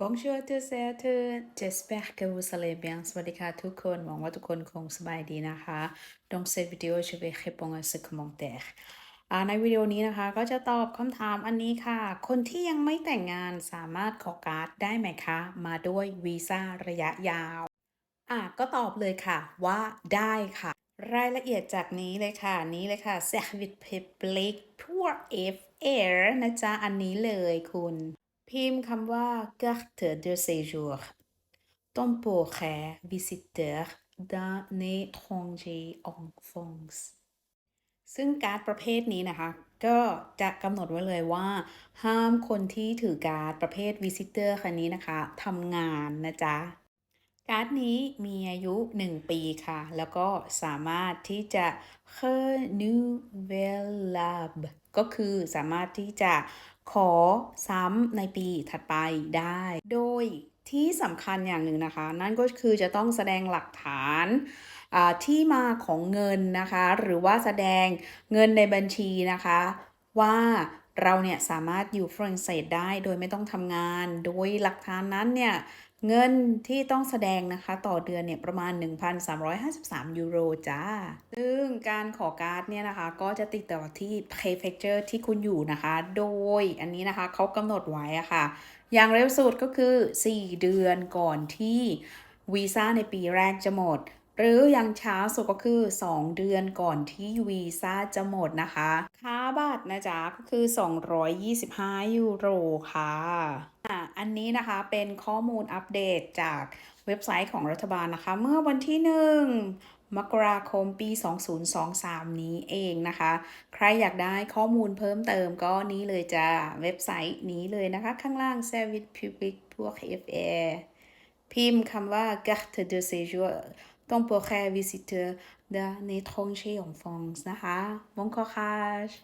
Bonjour tous et à tous j'espère que vous allez bien สวัสดีค่ะทุกคน หวังว่าทุกคนคงสบายดีนะคะ Dans cette vidéo je vais répondre à ce commentaire ในวิดีโอนี้นะคะก็จะตอบคำถามอันนี้ค่ะ คนที่ยังไม่แต่งงานสามารถขอการ์ดได้ไหมคะ มาด้วยวีซ่าระยะยาวอะก็ตอบเลยค่ะว่าได้ค่ะ รายละเอียดจากนี้เลยค่ะ นี้เลยค่ะ Service Public pour FR นะจ๊ะ อันนี้เลยคุณ พิมพ์คำว่า carte de séjour temporaire visiteur d'un étranger en France ซึ่งการ์ดประเภทนี้นะคะ ก็จะกำหนดไว้เลยว่า ห้ามคนที่ถือการ์ดประเภท visitor คันนี้นะคะทำงานนะจ๊ะ การ์ดนี้มีอายุ 1 ปีค่ะ แล้วก็สามารถที่จะ r e n o u v e l a b ก็คือสามารถที่จะขอซ้ำในปีถัดไปได้ โดยที่สำคัญอย่างหนึ่งนะคะ นั่นก็คือจะต้องแสดงหลักฐานที่มาของเงินนะคะ หรือว่าแสดงเงินในบัญชีนะคะ ว่า เราเนี่ยสามารถอยู่ฝรั่งเศสได้โดยไม่ต้องทำงาน โดยหลักฐานนั้นเนี่ยเงินที่ต้องแสดงนะคะต่อเดือนเนี่ยประมาณ 1,353 ยูโรจ้า ซึ่งการขอการ์ดเนี่ยนะคะก็จะติดต่อที่ prefecture ที่คุณอยู่นะคะ โดยอันนี้นะคะเขากำหนดไว้อะค่ะ อย่างเร็วสุดก็คือ 4 เดือนก่อนที่วีซ่าในปีแรกจะหมด หรืออย่างช้าสุดก็คือ 2 เดือนก่อนที่วีซ่าจะหมดนะคะ ค่าบัตรนะจ๊ะก็คือ 225 ยูโรค่ะอะอันนี้นะคะเป็นข้อมูลอัปเดตจากเว็บไซต์ของรัฐบาลนะคะ เมื่อวันที่ 1มกราคมปี 2023 นี้เองนะคะ ใครอยากได้ข้อมูลเพิ่มเติมก็นี้เลยจ้าเว็บไซต์นี้เลยนะคะ ข้างล่าง Service Public พวก FR พิมพ์คำว่า carte de séjour temporaire visiteur d'un étranger en France. Bon courage!